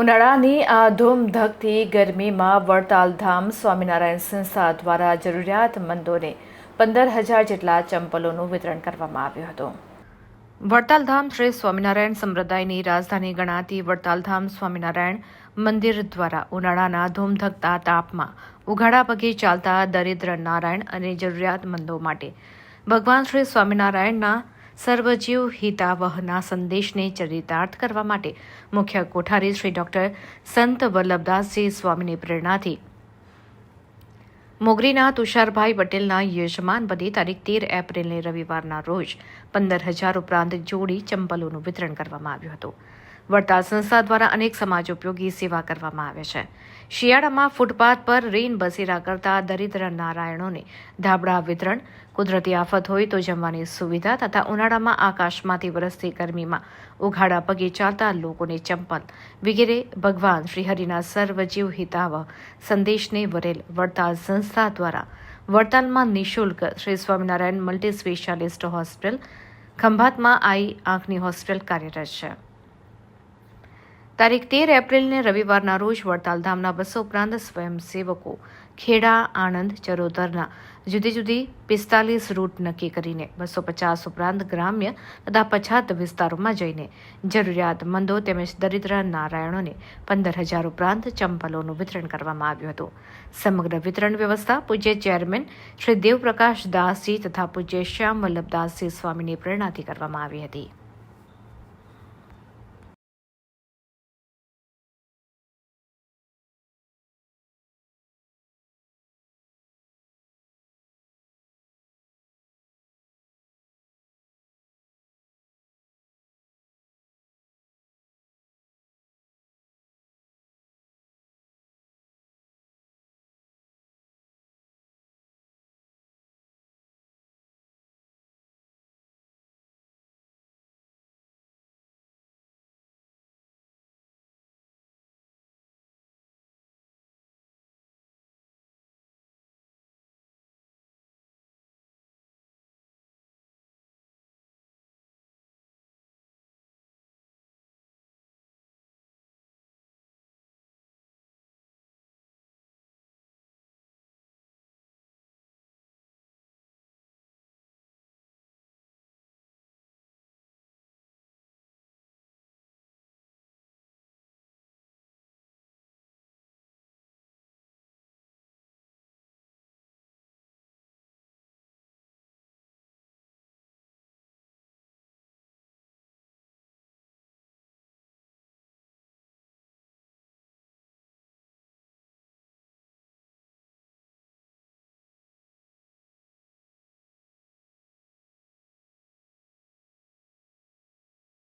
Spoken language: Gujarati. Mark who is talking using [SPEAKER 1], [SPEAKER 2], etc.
[SPEAKER 1] ઉનાળાની આ ધૂમધકતી ગરમીમાં વડતાલ ધામ સ્વામિનારાયણ સંસ્થા દ્વારા જરૂરિયાતમંદોને પંદર હજાર જેટલા ચંપલોનું વિતરણ કરવામાં આવ્યું હતું. વડતાલ ધામ શ્રી સ્વામિનારાયણ સંપ્રદાયની રાજધાની ગણાતી વડતાલ ધામ સ્વામિનારાયણ મંદિર દ્વારા ઉનાળાના ધૂમધકતા તાપમાં ઉઘાડા પગે ચાલતા દરિદ્ર નારાયણ અને જરૂરિયાતમંદો માટે ભગવાન શ્રી સ્વામિનારાયણના સર્વજીવ હિતાવહના સંદેશને ચરિતાર્થ કરવા માટે મુખ્ય કોઠારી શ્રી ડોક્ટર સંત વલ્લભદાસજી સ્વામીની પ્રેરણાથી. મોગરીના તુષારભાઈ પટેલના યજમાન બની તારીખ તેર એપ્રિલને રવિવારના રોજ પંદર હજાર ઉપરાંત જોડી ચંપલોનું વિતરણ કરવામાં આવ્યું હતું. વડતાલ સંસ્થા દ્વારા અનેક સમાજ ઉપયોગી સેવા કરવામાં આવે છે. શિયાળામાં ફૂટપાથ પર રેન બસેરા કરતા દરિદ્ર નારાયણોને ધાબળા વિતરણ, કુદરતી આફત હોય તો જમવાની સુવિધા તથા ઉનાળામાં આકાશમાંથી વરસતી ગરમીમાં ઉઘાડા પગે ચાલતા લોકોને ચંપલ વગેરે ભગવાન શ્રીહરિના સર્વજીવ હિતાવહ સંદેશને વરેલ વડતાલ સંસ્થા દ્વારા વડતાલમાં નિઃશુલ્ક Shri Swaminarayan multi specialist hospital ખંભાતમાં eye આંખની હોસ્પિટલ કાર્યરત છે. તારીખ તેર એપ્રિલને રવિવારના રોજ વડતાલ ધામના બસો ઉપરાંત સ્વયંસેવકો ખેડા, આણંદ, ચરોતરના જુદી જુદી પિસ્તાલીસ રૂટ નક્કી કરીને બસો પચાસ ઉપરાંત ગ્રામ્ય તથા પછાત વિસ્તારોમાં જઈને જરૂરિયાતમંદો તેમજ દરિદ્ર નારાયણોને પંદર હજાર ઉપરાંત ચંપલોનું વિતરણ કરવામાં આવ્યું હતું. સમગ્ર વિતરણ વ્યવસ્થા પૂજ્ય ચેરમેન શ્રી દેવપ્રકાશ દાસજી તથા પૂજ્ય શ્યામ વલ્લભદાસજી સ્વામીની પ્રેરણાથી કરવામાં આવી હતી.